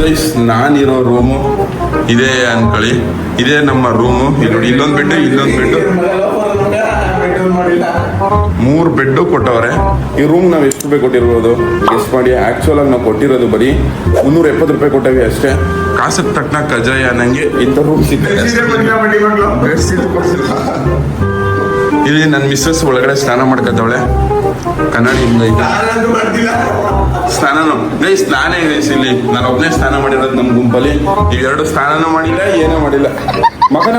Guys ನಾನಿರೋ room ಇದೇ ಅನ್ಕೊಳ್ಳಿ ಇದೇ ನಮ್ಮ ರೂಮು. ಇಲ್ಲಿ ಇಲ್ಲೊಂದು ಬೆಡ್ ಇಲ್ಲೊಂದು ಬೆಡ್ ಮೂರು ಬೆಡ್ಡು ಕೊಟ್ಟವ್ರೆ. ಈ ರೂಮ್ ನಾವು ಎಷ್ಟು ರೂಪಾಯಿ ಕೊಟ್ಟಿರ್ಬೋದು? ಗೆಸ್ಟ್ ಮಾಡಿ ಆಕ್ಚುಲ್ ಆಗಿ ನಾವು ಕೊಟ್ಟಿರೋದು ಬರೀ ಮುನ್ನೂರ ಎಪ್ಪತ್ತು ರೂಪಾಯಿ ಕೊಟ್ಟವಿ ಅಷ್ಟೇ. ಕಾಸಕ್ಕೆ ತಕ್ಕನ ಕಜಾಯ ನಂಗೆ ಇಂಥ ರೂಮ್ ಸಿಗ್ತದೆ. ಇಲ್ಲಿ ನನ್ನ ಮಿಸ್ಸಸ್ ಒಳಗಡೆ ಸ್ನಾನ ಮಾಡ್ಕೊತಾವಳೆ ಕನ್ನಡಿಯಿಂದ ಸ್ನಾನ ಸ್ನಾನನು. ಗೈ ಸ್ನಾನ ಇದೆ ಇಲ್ಲಿ ನಾನು ಒಬ್ಬನೇ ಸ್ನಾನ ಮಾಡಿರೋದು ನಮ್ಮ ಗುಂಪಲ್ಲಿ. ಇವೆರಡು ಸ್ನಾನನೂ ಮಾಡಿಲ್ಲ ಏನೂ ಮಾಡಿಲ್ಲ. ಎಲ್ರು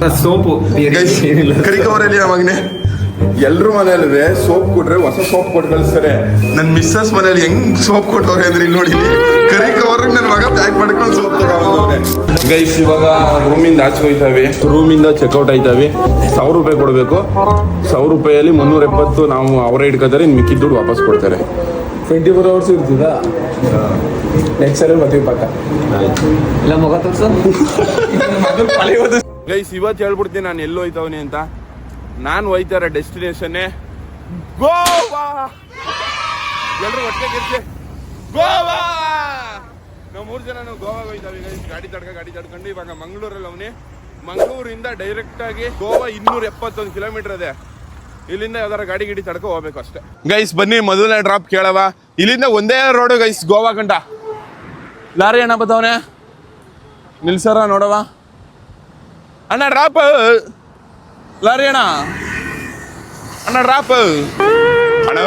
ಮನೇಲಿ ಸೋಪು. ಕರಿಕವರಲ್ಲಿ ಮಗನೇ. ಎಲ್ರ ಮನೆಯಲ್ಲೂ ಸೋಪ್ ಕೊಟ್ರೆ ಹೊಸ ಸೋಪ್ ಕೊಟ್ಟು ಕಳಿಸ್ತಾರೆ. ನನ್ನ ಮಿಸ್ಸಸ್ ಮನೇಲಿ ಹೆಂಗ್ ಸೋಪ್ ಕೊಟ್ಟವ್ರೆ ಅಂದ್ರೆ ಇಲ್ಲಿ ನೋಡಿ. ಕರಿ ಕವರ್ ನನ್ನ ಮಗ ಪ್ಯಾಕ್ ಮಾಡ್ಕೊಂಡು ಸೋಪ್ ಗೈಸ್ ಇವಾಗ ರೂಮಿಂದ ಆಚೆ ಹೋಯ್ತಾವೆ ರೂಮಿಂದ ಚೆಕ್ಔಟ್ ಆಯ್ತಾವೆ. ಸಾವಿರ ರೂಪಾಯಿ ಕೊಡಬೇಕು. ಸಾವಿರ ರೂಪಾಯಲ್ಲಿ ಮುನ್ನೂರ ಎಪ್ಪತ್ತು ನಾವು ಅವರೇ ಇಟ್ಕೋತಾರೆ ಇನ್ನು ಮಿಕ್ಕಿದ ದುಡ್ಡು ವಾಪಸ್ ಕೊಡ್ತಾರೆ. ಟ್ವೆಂಟಿ ಫೋರ್ ಅವರ್ಸ್ ಇರ್ತದ ನೆಕ್ಸ್ಟ್ ಸಲ ಬರ್ತೀವಿ ಪಕ್ಕ. ಇಲ್ಲ ಮುಖ ತೋರ್ಸು. ಗೈಸ್ ಇವತ್ತು ಹೇಳ್ಬಿಡ್ತೀನಿ ನಾನು ಎಲ್ಲಿ ಹೋಯ್ತವನಿ ಅಂತ. ನಾನು ಹೋಯ್ತಾರ ಡೆಸ್ಟಿನೇಷನ್ ಡೆಸ್ಟಿನೇಷನ್ನೇ ಗೋವಾ. ಎಲ್ರು ಒಟ್ಟಿಗೆ ಗೋವಾ! ನಾವು ಮೂರು ಜನ ಗೋವಾಗ ಹೋಯ್ತಾವೆ ಈಗ ಗಾಡಿ ತಡ್ಕ ಗಾಡಿ ತಡ್ಕೊಂಡು ಇವಾಗ ಮಂಗಳೂರಲ್ಲಿ ಅವನಿ. ಮಂಗಳೂರಿಂದ ಡೈರೆಕ್ಟ್ ಆಗಿ ಗೋವಾ ಇನ್ನೂರ ಎಪ್ಪತ್ತೊಂದು ಕಿಲೋಮೀಟರ್ ಇದೆ. ಇಲ್ಲಿಂದ ಯಾವ್ದಾರ ಗಾಡಿ ಗಿಡಿ ತಡ್ಕೊ ಹೋಗ್ಬೇಕು ಅಷ್ಟೇ. ಗೈಸ್ ಬನ್ನಿ ಮೊದಲನೇ ಡ್ರಾಪ್ ಕೇಳವ. ಇಲ್ಲಿಂದ ಒಂದೇ ರೋಡು ಗೈಸ್ ಗೋವಾ ಗಂಟ ಲಾರಿ ಅಣ್ಣ ಬತ್ತವನೆ ನಿಲ್ಸರ ನೋಡವ. ಅಣ್ಣ ಡ್ರಾಪ್ ಲಾರಿ ಅಣ್ಣ. ಅಣ್ಣ ಡ್ರಾಪ್ ಅಣ್ಣ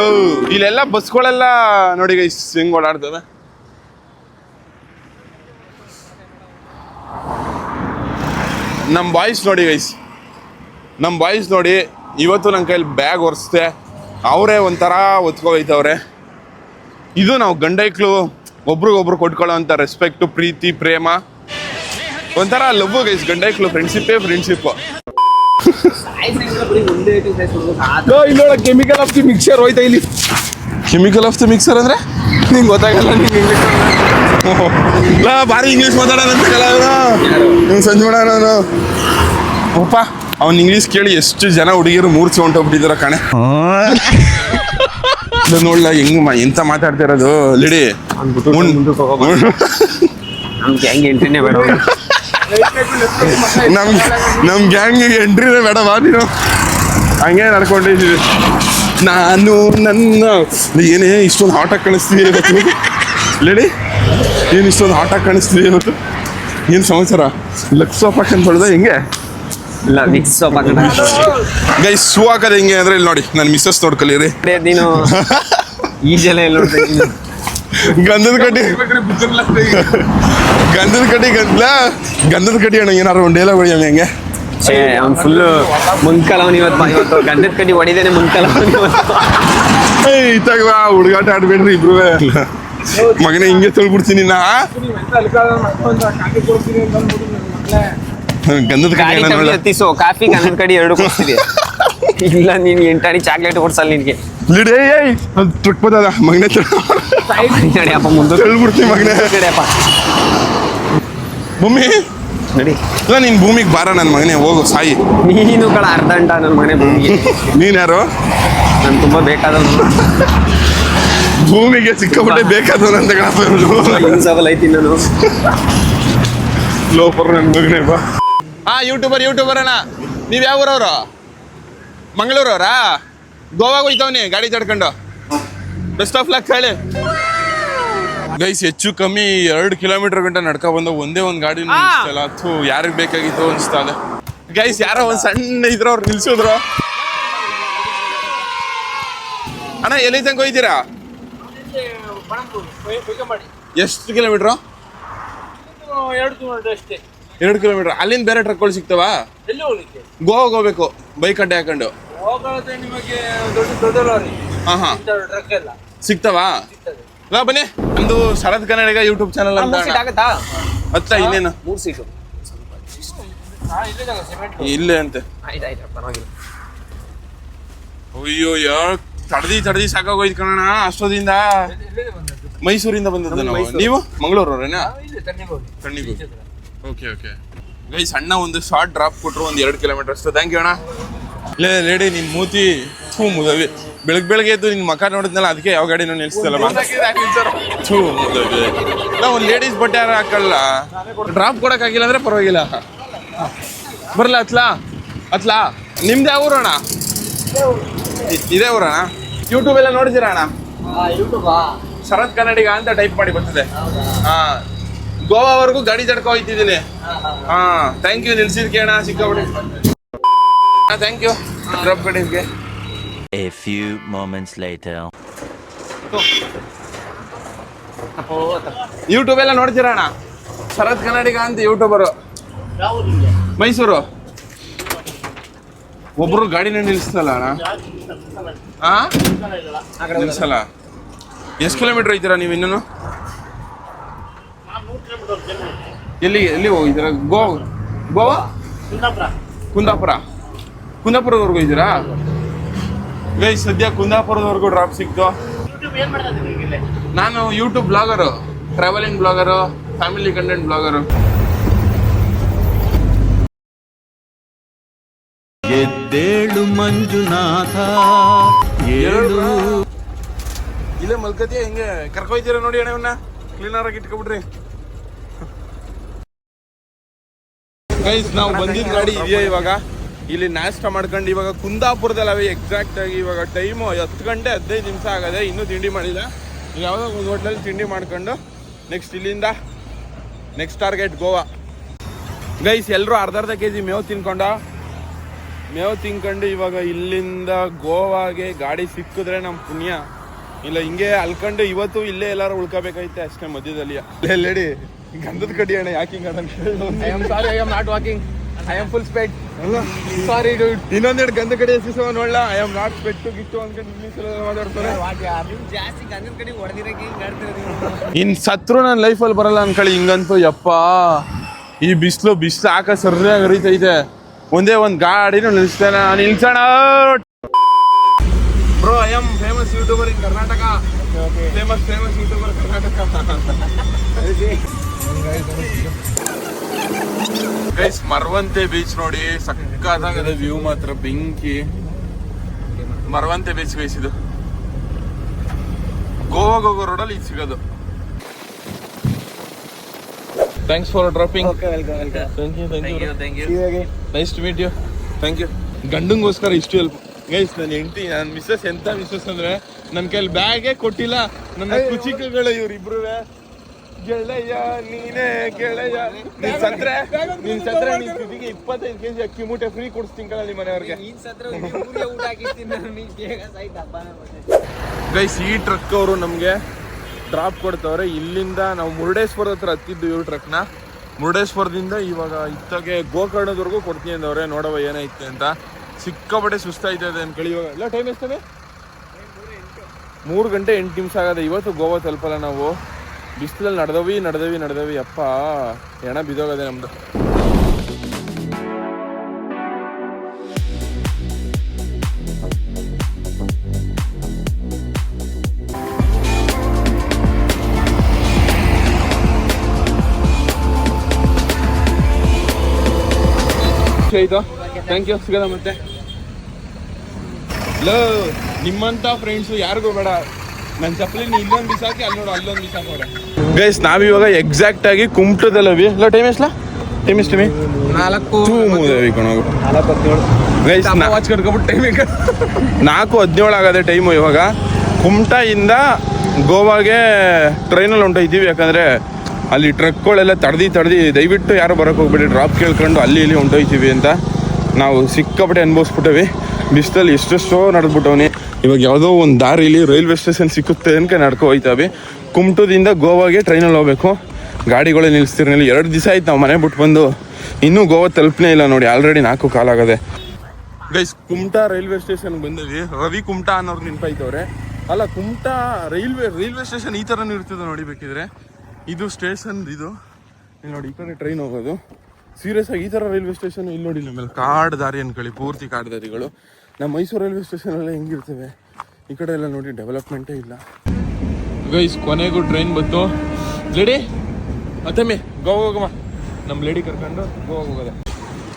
ಇಲ್ಲೆಲ್ಲ ಬಸ್ಗಳೆಲ್ಲ ನೋಡಿ ಗೈಸ್ ಹೆಂಗ್ ಓಡಾಡ್ತವೆ ನಮ್ಮ ಬಾಯ್ಸ್ ನೋಡಿ ಗೈಸ್ ನಮ್ಮ ಬಾಯ್ಸ್ ನೋಡಿ ಇವತ್ತು ನನ್ನ ಕೈಲಿ ಬ್ಯಾಗ್ ಒರೆಸ್ದೆ. ಅವರೇ ಒಂಥರ ಒತ್ಕೊ ಹೋಯ್ತವ್ರೆ ಇದು ನಾವು ಗಂಡೈಕ್ಳು ಒಬ್ರಿಗೊಬ್ರು ಕೊಟ್ಕೊಳ್ಳೋಂಥ ರೆಸ್ಪೆಕ್ಟು ಪ್ರೀತಿ ಪ್ರೇಮ. ಒಂಥರ ಲವ್ ಗೈಸ್ ಗಂಡೈಕ್ಳು ಫ್ರೆಂಡ್ಶಿಪ್ಪೇ ಫ್ರೆಂಡ್ಶಿಪ್ ಇಲ್ಲೋಳ ಕೆಮಿಕಲ್ ಆಫ್ ದಿ ಮಿಕ್ಸರ್ ಹೋಯ್ತಾ ಇಲ್ಲಿ. ಕೆಮಿಕಲ್ ಆಫ್ ದಿ ಮಿಕ್ಸರ್ ಅಂದ್ರೆ? ನಿಂಗೆ ಗೊತ್ತಾಗಲ್ಲ ನಿಂಗೆ ಲಾ ಭಾರಿ ಇಂಗ್ಲೀಷ್ ಮಾತಾಡೋಣ ನೀವು ಸಂಜೆ ಮಾಡೋಣ ಅಪ್ಪ ಅವ್ನು ಇಂಗ್ಲೀಷ್ ಕೇಳಿ ಎಷ್ಟು ಜನ ಹುಡುಗಿರು ಮೂರ್ಛೆ ಹೊಂಟೋಗ್ಬಿಟ್ಟಿದಾರ ಕಣೆ. ನೋಡ್ಲ ಹೆಂಗ್ ಮಾ- ಎಂತ ಮಾತಾಡ್ತಿರೋದು ಲಿಡಿ. ನಮ್ಗೆ ಹೆಂಗೆ ಎಂಟ್ರಿನೇ ಬೇಡ ನಮ್ ನಮ್ ಗ್ಯಾಂಗಿಗೆ ಎಂಟ್ರಿನೇ ಬೇಡವಾ ನೀನು. ಹಂಗೆ ನಡ್ಕೊಂಡಿದ್ದೀವಿ ನಾನು ನನ್ನ ಏನೇ ಇಷ್ಟೊಂದು ಆಟ ಕಳಿಸ್ತೀವಿ ಲೇಡಿ ಏನು ಇಷ್ಟೊಂದು ಆಟ ಕಾಣಿಸ್ತೀವಿ ಇವತ್ತು ಏನು ಸಮಾಚಾರ? ಲಕ್ಸ್ ಹಾಕೊಂಡು ತೊಳೆದ ಹೆಂಗೆ? ಇಲ್ಲ ಮಿಕ್ಸ್ ಸೋಪ್ ಹಾಕೋಣ ಗೈ ಶೂ ಹಾಕೋದು ಹೆಂಗೆ ಅಂದ್ರೆ ಇಲ್ಲಿ ನೋಡಿ ನನ್ನ ಮಿಸ್ಸಸ್ ನೋಡ್ಕೊಲಿರಿ ನೀನು ಈ ಜನ ಎಲ್ಲ ಗಂಧದ ಕಡ್ಡಿ. ಗಂಧದ ಕಡ್ಡಿ ಗಂಧ ಗಂಧದ ಕಡ್ಡಿ ಅಣ್ಣ ಏನಾರು ಒಂದು ಡೇಲ ಹೊಡಿಯಮ್ಮ ಹೆಂಗೆ? ಅವ್ನು ಫುಲ್ಲು ಮುಂದ್ಕಲವನ್ ಇವತ್ತು ಇವತ್ತು ಗಂಧದ ಕಡ್ಡಿ ಹೊಡಿದೇನೆ ಇವತ್ತು. ಏಯ್ ಇತ್ತಾಗ ಬಾ, ಹುಡುಗಾಟ ಆಡ್ಬೇಡ್ರಿ ಇಬ್ರು ಮಗನೇ ಹಿಂಗೆ ತೊಳ್ಬಿಡ್ತೀನಿ ನಾ ಗಂಧದ ಹತ್ತಿಸು ಕಾಫಿ ಗಂಧದ ಕಡೆ ಎರಡು ಕೊಡ್ತೀವಿ ಇಲ್ಲ ನೀನು ಎಂಟಾಡಿ ಚಾಕ್ಲೇಟ್ ಕೊಡ್ಸಲ್ಲ ನಿನಗೆ. ಲಿಡಿ ಏಯ್ ಅದು ಟ್ರಿಕ್ ಬದದ ಮಗನೇ ನಡಿಯಪ್ಪ ಮುಂದೆ ತೊಳ್ಬಿಡ್ತೀನಿ ಮಗನೇ. ನಡಿಯಪ್ಪ ಭೂಮಿ? ನಡಿ. ಇಲ್ಲ ನೀನ್ ಭೂಮಿಗೆ ಬಾರ ನನ್ನ ಮಗನೇ ಹೋಗು ಸಾಯಿ. ನೀನು ಕಳ ಅರ್ಧ ಗಂಟ ನನ್ನ ಮನೆ ಭೂಮಿಗೆ. ನೀನ್ ಯಾರು? ನಾನು ತುಂಬಾ ಬೇಕಾದವನು. ಭೂಮಿಗೆ ಸಿಕ್ಕಾಪಟ್ಟೆ ಬೇಕಾದವನು ಅಂತ ಇನ್ಸಬಲ್ ಐತಿ ನಾನು ಲೋಪರ್ ನನ್ನ ಮಗನೇ ಬಾ. ಹಾ ಯೂಟ್ಯೂಬರ್ ಯೂಟ್ಯೂಬರ್ ಅಣ್ಣ. ನೀವು ಯಾವ ಊರವ್ರು? ಮಂಗಳೂರವ್ರಾ? ಗೋವಾಗ ಹೋಯ್ತವನಿ ಗಾಡಿ ಚಡ್ಕೊಂಡು ಬೆಸ್ಟ್ ಆಫ್ ಲಕ್ ಹೇಳಿ. ಗೈಸ್ ಹೆಚ್ಚು ಕಮ್ಮಿ ಎರಡು ಕಿಲೋಮೀಟರ್ ಗಂಟೆ ನಡ್ಕೊ ಬಂದ ಒಂದೇ ಒಂದು ಗಾಡಿ ನಿಲ್ಸಲ್ಲ ಅಥವಾ ಯಾರಿಗೆ ಬೇಕಾಗಿತ್ತು ಅನಿಸ್ತಾ ಇದೆ. ಗೈಸ್ ಯಾರೋ ಒಂದು ಸಣ್ಣ ಇದ್ರವ್ರು ನಿಲ್ಸಿದ್ರು. ಅಣ್ಣ ಎಲ್ಲಿ ತನಕ ಹೋಯ್ತೀರಾ? ಎಷ್ಟು ಕಿಲೋಮೀಟ್ರು ಎರಡು ಕಿಲೋಮೀಟರ್ ಅಷ್ಟೇ. ಎರಡು ಕಿಲೋಮೀಟರ್ ಅಲ್ಲಿಂದ ಬೇರೆ ಟ್ರಕ್ಗಳು ಸಿಗ್ತಾವ? ಎಲ್ಲಿ ಹೋಗ್ಲಿಕ್ಕೆ? ಗೋವಾಗೆ ಹೋಗ್ಬೇಕು ಬೈಕ್ ಅಡ್ಡೆ ಹಾಕೊಂಡು. ಹೋಗೋದೇ ನಿಮಗೆ ದೊಡ್ಡ ದೊಡ್ಡ ಲಾರಿ. ಹಾ ಹಾ. ಟ್ರಕ್ ಎಲ್ಲ. ಸಿಗ್ತಾವಾ? ನಾ ಬನ್ನಿ. ನಮ್ದು ಶರತ್ ಕನ್ನಡ ಯೂಟ್ಯೂಬ್ ಚಾನಲ್ ಅಂತ ಆಗುತ್ತಾ? ಇನ್ನೇನು? ಮೂರು ಸೀಟು ಇಲ್ಲೇ ಜಾಗ ಸಿಮೆಂಟ್ ಇಲ್ಲೇ ಅಂತೆ. ಆಯ್ತು ಆಯ್ತು ಪರವಾಗಿಲ್ಲ. ಅಯ್ಯೋ ಯಾ ತಡ್ದಿ ತಡದಿ ಸಾಕಾಗೋಯ್ತು ಕಣಣ್ಣ ಅಷ್ಟೋದಿಂದ ಮೈಸೂರಿಂದ ಬಂದದ್ದು ನಾವು. ನೀವು? ಮಂಗಳೂರವ್ರೇನಾ? ಅವರೇನಾ ತಣ್ಣಿಗೂ ಓಕೆ ಓಕೆ. ಗೈ ಸಣ್ಣ ಒಂದು ಶಾರ್ಟ್ ಡ್ರಾಪ್ ಕೊಟ್ಟರು ಒಂದು ಎರಡು ಕಿಲೋಮೀಟರ್ ಅಷ್ಟು. ಥ್ಯಾಂಕ್ ಯು ಅಣ್ಣ. ಲೇ ಲೇಡಿ ನಿನ್ನ ಮೂತಿ ಥೂ ಮುದವಿ. ಬೆಳಗ್ಗೆ ಬೆಳಗ್ಗೆ ಎದ್ದು ನಿನ್ ಮಕ ನೋಡಿದ್ನಲ್ಲ ಅದಕ್ಕೆ ಯಾವ ಗಾಡಿನೂ ನಿಲ್ಸ್ತಲ್ಲ ಥೂ, ಮುದವಿ. ನಾವು ಒಂದ್ ಲೇಡೀಸ್ ಬಟ್ಟೆ ಯಾರು ಹಾಕಲ್ಲ? ಡ್ರಾಪ್ ಕೊಡೋಕ್ಕಾಗಿಲ್ಲ ಆಗಿಲ್ಲ ಅಂದ್ರೆ ಪರವಾಗಿಲ್ಲ. ಬರಲ್ಲ ಅತ್ಲಾ? ಅತ್ಲಾ? ನಿಮ್ದು ಯಾವ ಊರಣ್ಣ ಇದೇ ಊರಣ್ಣ? ಯೂಟ್ಯೂಬ್ ಎಲ್ಲ ನೋಡಿದ್ದೀರಾ ಅಣ್ಣ? ಶರತ್ ಕನ್ನಡಿಗ ಅಂತ ಟೈಪ್ ಮಾಡಿ ಬರ್ತದೆ ಹಾ. ಗೋವಾವರೆಗೂ ಗಾಡಿ ಜಡ್ಕೊ ಹೋಯ್ತಿದ್ದೀನಿ ಹಾ ಥ್ಯಾಂಕ್ ಯು ನಿಲ್ಸಿದ್ಕೆ ಅಣ್ಣ ಸಿಕ್ಕಾಬಿಡಿ ಥ್ಯಾಂಕ್ ಯು ಡ್ರಾಪ್ ಕಡೆಗೆ A few moments later. YouTube ಎಲ್ಲ ನೋಡ್ತೀರಾ ಅಣ್ಣ? ಶರತ್ ಕನ್ನಡಿಗ ಅಂತ ಯೂಟ್ಯೂಬರು ಮೈಸೂರು. ಒಬ್ರು ಗಾಡಿನ ನಿಲ್ಸಲ್ಲ ಅಣ್ಣ? ಹಾ ನಿಲ್ಸಲ್ಲ? ಎಷ್ಟು ಕಿಲೋಮೀಟರ್ ಹೋಯ್ತೀರಾ ನೀವು ಇನ್ನೂ ಎಲ್ಲಿ ಎಲ್ಲಿ ಹೋಗಿದ್ದೀರ? ಗೋ ಗೋವಾ? ಕುಂದಾಪುರ. ಕುಂದಾಪುರದವರೆಗೂ ಇದ್ದೀರಾ ಗೈ ಸದ್ಯ ಕುಂದಾಪುರದವರೆಗೂ ಡ್ರಾಪ್ ಸಿಕ್ತು. ನಾನು YouTube vlogger travelling vlogger family content vlogger. ಎದ್ದೇಳು ಮಂಜುನಾಥ. ಏಳು. ಇಲ್ಲೇ ಮಲ್ಕತಿಯ? ಹಿಂಗೆ ಕರ್ಕೊಯ್ತೀರ ನೋಡಿ ಅಣ್ಣವನ್ನ ಕ್ಲೀನರ್ ಆಗಿ ಇಟ್ಕೊಬಿಡ್ರಿ. ಗೈಸ್ ನಾವು ಬಂದಿದ್ದ ಗಾಡಿ ಇದೆಯಾ ಇವಾಗ? ಇಲ್ಲಿ ನಾಷ್ಟ ಮಾಡ್ಕೊಂಡು ಇವಾಗ ಕುಂದಾಪುರದಲ್ಲಿ ಎಕ್ಸಾಕ್ಟ್ ಆಗಿ ಇವಾಗ ಟೈಮು ಹತ್ತು ಗಂಟೆ ಹದಿನೈದು ನಿಮಿಷ ಆಗದೆ ಇನ್ನೂ ತಿಂಡಿ ಮಾಡಿಲ್ಲ. ಯಾವುದೋ ಒಂದು ಹೋಟ್ಲಲ್ಲಿ ತಿಂಡಿ ಮಾಡ್ಕೊಂಡು ನೆಕ್ಸ್ಟ್ ಇಲ್ಲಿಂದ ನೆಕ್ಸ್ಟ್ ಟಾರ್ಗೆಟ್ ಗೋವಾ. ಗೈಸ್ ಎಲ್ಲರೂ ಅರ್ಧ ಅರ್ಧ ಕೆ ಜಿ ಮೇವು ತಿನ್ಕೊಂಡ? ಮೇವು ತಿನ್ಕೊಂಡು ಇವಾಗ ಇಲ್ಲಿಂದ ಗೋವಾಗೆ ಗಾಡಿ ಸಿಕ್ಕಿದ್ರೆ ನಮ್ಮ ಪುಣ್ಯ. ಇಲ್ಲ ಹಿಂಗೆ ಅಲ್ಕೊಂಡು ಇವತ್ತು ಇಲ್ಲೇ ಎಲ್ಲಾರು ಉಳ್ಕೋಬೇಕೈತೆ ಅಷ್ಟೇ ಮಧ್ಯದಲ್ಲಿ. ಲೇಡಿ ಗಂಧದ ಕಡಿ ಅಣ್ಣ ಯಾಕೆ ಹಿಂಗ I am sorry I am not walking I am full speed sorry ಇನ್ನೊಂದೆರಡು ಗಂಧ ಕಡೆ ಎಸಿಸೋ ನೋಡ್ಲ. ಐ ಆಮ್ ನಾಟ್ ಪೆಟ್ಟು ಗಿಟ್ಟು ಅನ್ಕೊಂಡು ಇಂಗ್ಲೀಷ್ ಮಾತಾಡ್ತಾರೆ. ಇನ್ ಸತ್ರು ನನ್ನ ಲೈಫಲ್ಲಿ ಬರಲ್ಲ ಅನ್ಕೊಳ್ಳಿ ಹಿಂಗಂತೂ ಯಪ್ಪ. ಈ ಬಿಸಿಲು ಬಿಸಿಲು ಹಾಕ ಸರಿಯಾಗಿ ಹರಿತೈತೆ. ಒಂದೇ ಒಂದು ಗಾಡಿನೂ ನಿಲ್ಸ್ತಾನ ನಿಲ್ಸೋಣ bro I am famous YouTuber in Karnataka famous famous YouTuber Karnataka guys Maravanthe beach ನೋಡಿ ಸಕ್ಕತ್ತಾಗದೆ ವ್ಯೂ ಮಾತ್ರ ಬೆಂಕಿ. ಮರವಂತೆ ಬೀಚ್ ಗೈಸ್ ಇದು. ಗೋವಾಗ ಹೋಗೋ ರೋಡಲ್ಲಿ ಈಗ ಸಿಗೋದು. Thanks for dropping welcome welcome thank you thank you thank you nice to meet you thank you ಗಂಡಂಗೋಸ್ಕರ ಇಷ್ಟು ಹೆಲ್ಪ್ ಗೈಸ್ ನನ್ನ ಹೆಂಡತಿ ನನ್ನ ಮಿಸ್ಸಸ್ ಎಂತ ಮಿಸ್ಸಸ್ ಅಂದ್ರೆ ನನ್ನ ಕೈಲಿ ಬ್ಯಾಗೇ ಕೊಟ್ಟಿಲ್ಲ. ನನ್ನ ಕುಚಿಕಗಳು ಇವ್ರಿಬ್ರು ಗೆಳೆಯ ನೀನೇ ಗೆಳೆಯ. ನೀನ್ ಸತ್ರೆ ನೀನ್ ಸತ್ರೆ ನೀನ್ ಜೊತೆಗೆ ಇಪ್ಪತ್ತೈದು ಕೆಜಿ ಅಕ್ಕಿ ಮೂಟೆ ಫ್ರೀ ಕೊಡಿಸ್ತೀನಿ ಕಣ ನಿಮ್ಮ ಮನೆಯವ್ರಿಗೆ ಗೈಸ್ ಈ ಟ್ರಕ್ ಅವರು ನಮಗೆ ಡ್ರಾಪ್ ಕೊಡ್ತವ್ರೆ. ಇಲ್ಲಿಂದ ನಾವು ಮುರುಡೇಶ್ವರ ಹತ್ರ ಹತ್ತಿದ್ದು ಇವ್ರ ಟ್ರಕ್ನ ಮುರುಡೇಶ್ವರದಿಂದ ಇವಾಗ ಇತ್ತಾಗೆ ಗೋಕರ್ಣದವರೆಗೂ ಕೊಡ್ತೀನಿ ಅಂದವ್ರೆ. ನೋಡವ ಏನೈತೆ ಅಂತ. ಸಿಕ್ಕಾಪಟ್ಟೆ ಸುಸ್ತಾಯ್ತದೆ ಅನ್ಕೊಳ್ಳಿ ಇವಾಗ. ಎಲ್ಲ ಟೈಮ್ ಎಷ್ಟದೆ? ಮೂರು ಗಂಟೆ ಎಂಟು ನಿಮಿಷ ಆಗದೆ ಇವತ್ತು ಗೋವಾ ತಲುಪಲ್ಲ ನಾವು. ಬಿಸಿಲಲ್ಲಿ ನಡೆದವಿ ನಡೆದವಿ ನಡೆದವಿ. ಅಪ್ಪ, ಹೆಣ ಬಿದೋಗದೆ ನಮ್ದು. ಆಯ್ತು. ಥ್ಯಾಂಕ್ ಯು ಸಿಗೋದ ಮತ್ತೆ. ಲೋ ನಿಮ್ಮಂತ ಫ್ರೆಂಡ್ಸು ಯಾರಿಗೂ ಬೇಡ. ನನ್ನ ಚಪ್ಪಲಿ ಇಲ್ಲೊಂದು ಹಾಕಿ ಅಲ್ಲಿ ನೋಡು ಅಲ್ಲೊಂದು ಬಿಸಾಕೋರೆ ಗೈಸ್ ನಾವಿವಾಗ ಎಕ್ಸಾಕ್ಟ್ ಆಗಿ ಕುಮ್ಟದಲ್ಲವಿ ಇಲ್ಲ ಟೈಮ್ ಎಷ್ಟು ಟೈಮ್ ಎಷ್ಟು ಟೈಮಿ? ನಾಲ್ಕು ಮೂದೇವಿ ಕಣೋಗು ಗೈಸ್ ವಾಚ್ ನಾಲ್ಕು ಹದಿನೇಳು. ಆಗದೆ ಟೈಮು ಇವಾಗ. ಕುಮಟಾಯಿಂದ ಗೋವಾಗೆ ಟ್ರೈನಲ್ಲಿ ಹೊಂಟೋಯ್ತೀವಿ ಯಾಕಂದರೆ ಅಲ್ಲಿ ಟ್ರಕ್ಗಳೆಲ್ಲ ತಡ್ದು ತಡ್ದು ದಯವಿಟ್ಟು ಯಾರು ಬರೋಕ್ಕೆ ಹೋಗ್ಬೇಡಿ. ಡ್ರಾಪ್ ಕೇಳ್ಕೊಂಡು ಅಲ್ಲಿ ಇಲ್ಲಿ ಹೊಂಟೋಯ್ತೀವಿ ಅಂತ ನಾವು ಸಿಕ್ಕಾಪಟ್ಟೆ ಅನ್ಭವಿಸ್ಬಿಟ್ಟವಿ. ಬಿಸಿಲಲ್ಲಿ ಎಷ್ಟೆಷ್ಟೋ ನಡೆದ್ಬಿಟ್ಟವನಿ. ಇವಾಗ ಯಾವುದೋ ಒಂದು ದಾರಿಲಿ ರೈಲ್ವೆ ಸ್ಟೇಷನ್ ಸಿಕ್ಕುತ್ತೆ ಅಂತ ನಡ್ಕೊ ಹೋಯ್ತಾವೆ. ಕುಮಟದಿಂದ ಗೋವಾಗೆ ಟ್ರೈನಲ್ಲಿ ಹೋಗ್ಬೇಕು. ಗಾಡಿಗಳೇ ನಿಲ್ಲಿಸ್ತಿರ್ನಿಲ್ಲ ಎರಡು ದಿವಸ ಆಯ್ತು ನಾವು ಮನೆ ಬಿಟ್ಟು ಬಂದು. ಇನ್ನೂ ಗೋವಾ ತಲುಪನೇ ಇಲ್ಲ ನೋಡಿ ಆಲ್ರೆಡಿ ನಾಲ್ಕು ಕಾಲಾಗದೆ ಗೈಸ್ ಕುಮಟಾ ರೈಲ್ವೆ ಸ್ಟೇಷನ್ ಬಂದಿವಿ. ರವಿ ಕುಮಟಾ ಅನ್ನೋರು ನೆನಪಾಯ್ತವ್ರೆ ಅಲ್ಲ, ಕುಮಟಾ ರೈಲ್ವೆ ರೈಲ್ವೆ ಸ್ಟೇಷನ್ ಈ ಥರನೂ ಇರ್ತದೆ ನೋಡಿ ಬೇಕಿದ್ರೆ. ಇದು ಸ್ಟೇಷನ್, ಇದು. ಇಲ್ಲಿ ನೋಡಿ, ಈ ಕಡೆ ಟ್ರೈನ್ ಹೋಗೋದು. ಸೀರಿಯಸ್ ಆಗಿ ಈ ಥರ ರೈಲ್ವೆ ಸ್ಟೇಷನ್ ಇಲ್ಲಿ ನೋಡಿ ನಮ್ಮಲ್ಲಿ ಕಾಡು ದಾರಿ ಅನ್ಕೊಳ್ಳಿ ಪೂರ್ತಿ ಕಾಡು ದಾರಿಗಳು. ನಮ್ಮ ಮೈಸೂರು ರೈಲ್ವೆ ಸ್ಟೇಷನ್ ಎಲ್ಲ ಹೆಂಗಿರ್ತವೆ? ಈ ಕಡೆ ಎಲ್ಲ ನೋಡಿ ಡೆವಲಪ್ಮೆಂಟೇ ಇಲ್ಲ. ಗೈಸ್ ಕೊನೆಗೂ ಟ್ರೈನ್ ಬಂತು. ಲೇಡಿ ಅತ್ತಮ್ಮಿ ಗೋವಾ ಹೋಗಮ್ಮ. ನಮ್ಮ ಲೇಡಿ ಕರ್ಕೊಂಡು ಗೋವಾ ಹೋಗೋದೆ.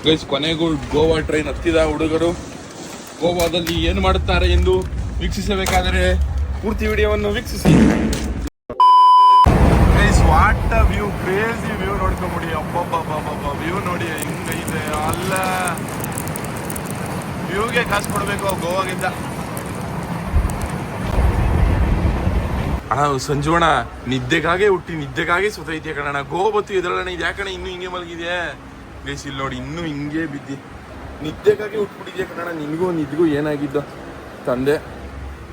ಗೈಸ್ ಕೊನೆಗೂ ಗೋವಾ ಟ್ರೈನ್ ಹತ್ತಿದ ಹುಡುಗರು. ಗೋವಾದಲ್ಲಿ ಏನು ಮಾಡುತ್ತಾರೆ ಎಂದು ವೀಕ್ಷಿಸಬೇಕಾದರೆ ಪೂರ್ತಿ ವಿಡಿಯೋವನ್ನು ವೀಕ್ಷಿಸಿ. ವಾಟ್ ವ್ಯೂ, ಕ್ರೇಜಿ ವ್ಯೂ ನೋಡ್ಕೊಂಬಿಡಿ. ಅಬ್ಬಬ್ಬಬ್ಬಬ್ಬ, ವ್ಯೂ ನೋಡಿ ಹಿಂಗೈತೆ. ಅಲ್ಲ. ವ್ಯೂಗೆ ಕಾಸು ಕೊಡಬೇಕು ಗೋವಾಗಿಂದ. ಅಣ್ಣ ಸಂಜುವಣ ನಿದ್ದೆಗಾಗೆ ಹುಟ್ಟಿ, ನಿದ್ದೆಗಾಗೆ ಕಣಣ್ಣ. ಗೋ ಬತ್ತು ಎದ್ರಣ್ಣ ಇದು ಯಾಕಣ್ಣ ಇನ್ನೂ ಹಿಂಗೆ ಮಲಗಿದೆ? ಗೈಸ್ ಇಲ್ಲಿ ನೋಡಿ, ಇನ್ನೂ ಹಿಂಗೆ ಬಿದ್ದಿ. ನಿದ್ದೆಗಾಗಿ ಹುಟ್ಬಿಟ್ಟಿದ್ಯಾ ಕಣಣ್ಣ? ನಿನಗೂ ನಿದ್ಗೂ ಏನಾಗಿದ್ದು? ತಂದೆ.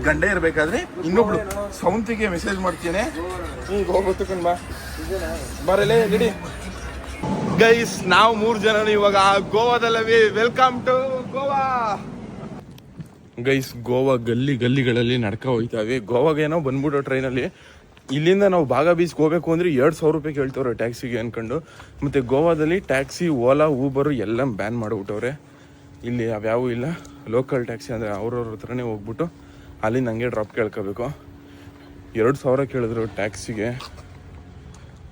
ಗಂಡ ಇರ್ಬೇಕಾದ್ರೆ ಇನ್ನೊಬ್ಳು. ಸೌಂತಿಗೆ ಮೆಸೇಜ್ ಮಾಡ್ತೀನಿ. ಹ್ಞೂ ಗೋ ಬತ್ತು ಕಣ್ ಬಾ. ಬರಲೇ ರೆಡಿ ಗೈಸ್ ನಾವು ಮೂರು ಜನ ಇವಾಗ ಗೋವಾದಲ್ಲವಿ. Welcome to Goa. Guys Goa ಗಲ್ಲಿ ಗಲ್ಲಿಗಳಲ್ಲಿ ನಡ್ಕ ಹೋಯ್ತಾವೆ. ಗೋವಾಗೇನೋ ಬಂದ್ಬಿಟ್ಟು ಟ್ರೈನಲ್ಲಿ. ಇಲ್ಲಿಂದ ನಾವು ಬಾಗ ಬೀಚ್ಗೆ ಹೋಗ್ಬೇಕು ಅಂದ್ರೆ ಎರಡು ಸಾವಿರ ರೂಪಾಯಿ ಕೇಳ್ತವ್ರೆ ಟ್ಯಾಕ್ಸಿಗೆ ಅನ್ಕೊಂಡು. ಮತ್ತು ಗೋವಾದಲ್ಲಿ ಟ್ಯಾಕ್ಸಿ, ಓಲಾ ಊಬರು ಎಲ್ಲ ಬ್ಯಾನ್ ಮಾಡಿಬಿಟ್ಟವ್ರೆ. ಇಲ್ಲಿ ಅವ್ಯಾವೂ ಇಲ್ಲ. ಲೋಕಲ್ ಟ್ಯಾಕ್ಸಿ ಅಂದರೆ ಅವ್ರವ್ರ ಹತ್ರನೇ ಹೋಗ್ಬಿಟ್ಟು ಅಲ್ಲಿ ನನಗೆ ಡ್ರಾಪ್ ಕೇಳ್ಕೋಬೇಕು. ಎರಡು ಸಾವಿರ ಕೇಳಿದ್ರು ಟ್ಯಾಕ್ಸಿಗೆ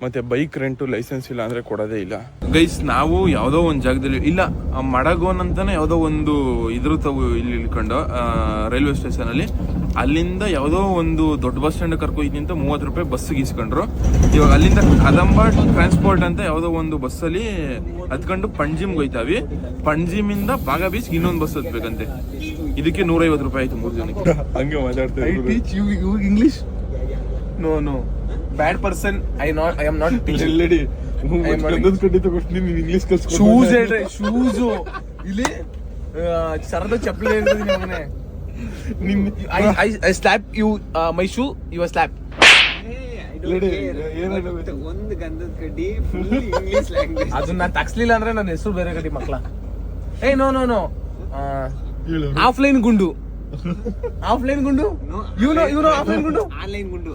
ಮತ್ತು ಬೈಕ್ ರೆಂಟು ಲೈಸೆನ್ಸ್ ಇಲ್ಲ ಅಂದರೆ ಕೊಡೋದೇ ಇಲ್ಲ. ಗೈಸ್ ನಾವು ಯಾವುದೋ ಒಂದು ಜಾಗದಲ್ಲಿ, ಇಲ್ಲ ಮಡಗೋನ್ ಅಂತಾನೆ ಯಾವುದೋ ಒಂದು ಇದ್ರ ತಗೋ ಇಲ್ಲಿ ಇಳ್ಕೊಂಡು ರೈಲ್ವೆ ಸ್ಟೇಷನಲ್ಲಿ ಅಲ್ಲಿಂದ ಯಾವುದೋ ಒಂದು ದೊಡ್ಡ ಬಸ್ ಸ್ಟ್ಯಾಂಡ್ ಕರ್ಕೊಯ್ತೀನಿ ಅಂತ ಮೂವತ್ತು ರೂಪಾಯಿ ಬಸ್ಸಿಗೆ ಗೀಸ್ಕೊಂಡ್ರು ಇವಾಗ ಅಲ್ಲಿಂದ ಕದಂಬ ಟ್ರಾನ್ಸ್ಪೋರ್ಟ್ ಅಂತ ಯಾವುದೋ ಒಂದು ಬಸ್ಸಲ್ಲಿ ಹತ್ಕೊಂಡು ಪಂಜಿಮ್ಗೆ ಹೋಯ್ತಾವಿ. ಪಂಜಿಮಿಂದ ಬಾಗ ಬೀಚ್ ಇನ್ನೊಂದು ಬಸ್ ಹತ್ಬೇಕಂತೆ. ಇದಕ್ಕೆ ನೂರೈವತ್ತು ರೂಪಾಯಿ ಆಯ್ತು ಮೂರು ಜನಕ್ಕೆ. ಹಂಗೆ ಮಾತಾಡ್ತಾರೆ you English no no bad person I not I am not ಎಲ್ಲೆಡಿ English English shoes ಹೇಳ್ರಿ ಶೂಸ್ ಇಲ್ಲಿ ಸರದ ಚಪ್ಪಲಿ ಹೇಳ್ತೀನಿ ನಿಮ್ I I I slap you my shoe you are slap ಒಂದು ಗಂಧದ ಕಡ್ಡಿ ಫುಲ್ ಇಂಗ್ಲಿಷ್ ಲ್ಯಾಂಗ್ವೇಜ್ ಅದನ್ನ ತಗ್ಸ್ಲಿಲ್ಲ ಅಂದ್ರೆ ನನ್ನ ಹೆಸರು ಬೇರೆ ಕಡೆ ಮಕ್ಳ. ಏ ನೋ ನೋ ನೋ ಆಫ್ಲೈನ್ ಗುಂಡು. ಆಫ್ಲೈನ್ ಗುಂಡು? ಇವನು ಇವನು ಯು ನೋ ಆಫ್ಲೈನ್ ಗುಂಡು? ಆನ್ಲೈನ್ ಗುಂಡು.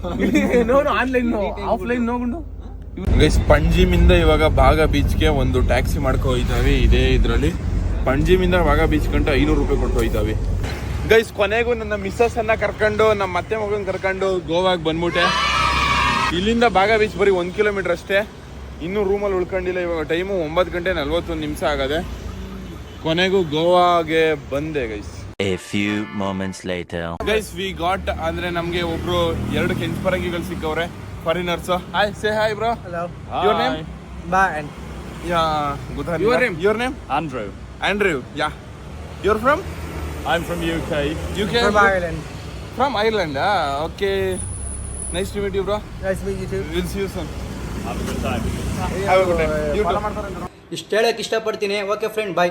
No no online no offline no ಗುಂಡು. ಗೈಸ್ ಪಂಜಿಮಿಂದ ಇವಾಗ ಬಾಗ ಬೀಚ್ಗೆ ಒಂದು ಟ್ಯಾಕ್ಸಿ ಮಾಡ್ಕೊ ಹೋಯ್ತಾವೆ ಇದೇ ಇದರಲ್ಲಿ. ಪಂಜಿಮಿಂದ ಭಾಗ ಬೀಚ್ ಗಂಟ ಐನೂರು ರೂಪಾಯಿ ಕೊಟ್ಟು ಹೋಯ್ತಾವೆ ಗೈಸ್ ಕೊನೆಗೂ ನನ್ನ ಮಿಸ್ಸಸ್ ಅನ್ನ ಕರ್ಕೊಂಡು ನಮ್ಮ ಅತ್ತೆ ಮಗನ ಕರ್ಕೊಂಡು ಗೋವಾಗೆ ಬಂದ್ಬಿಟ್ಟೆ. ಇಲ್ಲಿಂದ ಭಾಗ ಬೀಚ್ ಬರೀ ಒಂದು ಕಿಲೋಮೀಟರ್ ಅಷ್ಟೇ. ಇನ್ನೂ ರೂಮಲ್ಲಿ ಉಳ್ಕೊಂಡಿಲ್ಲ ಇವಾಗ ಟೈಮು ಒಂಬತ್ತು ಗಂಟೆ ನಲ್ವತ್ತೊಂದು ನಿಮಿಷ ಆಗದೆ. ಕೊನೆಗೂ ಗೋವಾಗೆ ಬಂದೆ guys a few moments later guys we got ಅಂದ್ರೆ ನಮ್ಗೆ ಒಬ್ರು ಎರಡು ಕೆಂಚ್ ಪರಗಿಗಳು ಸಿಕ್ಕವ್ರೆ foreigners hi say hi bro hello your name ಬಾ yeah good her your name your name Andrew Andrew yeah your from I am from U K U K from Ireland from Ireland okay nice to meet you bro nice to meet you to will see you soon after time have a good day you too ಇಷ್ಟ ಹೇಳಕ್ಕೆ ಇಷ್ಟಪಡ್ತೀನಿ. Okay friend by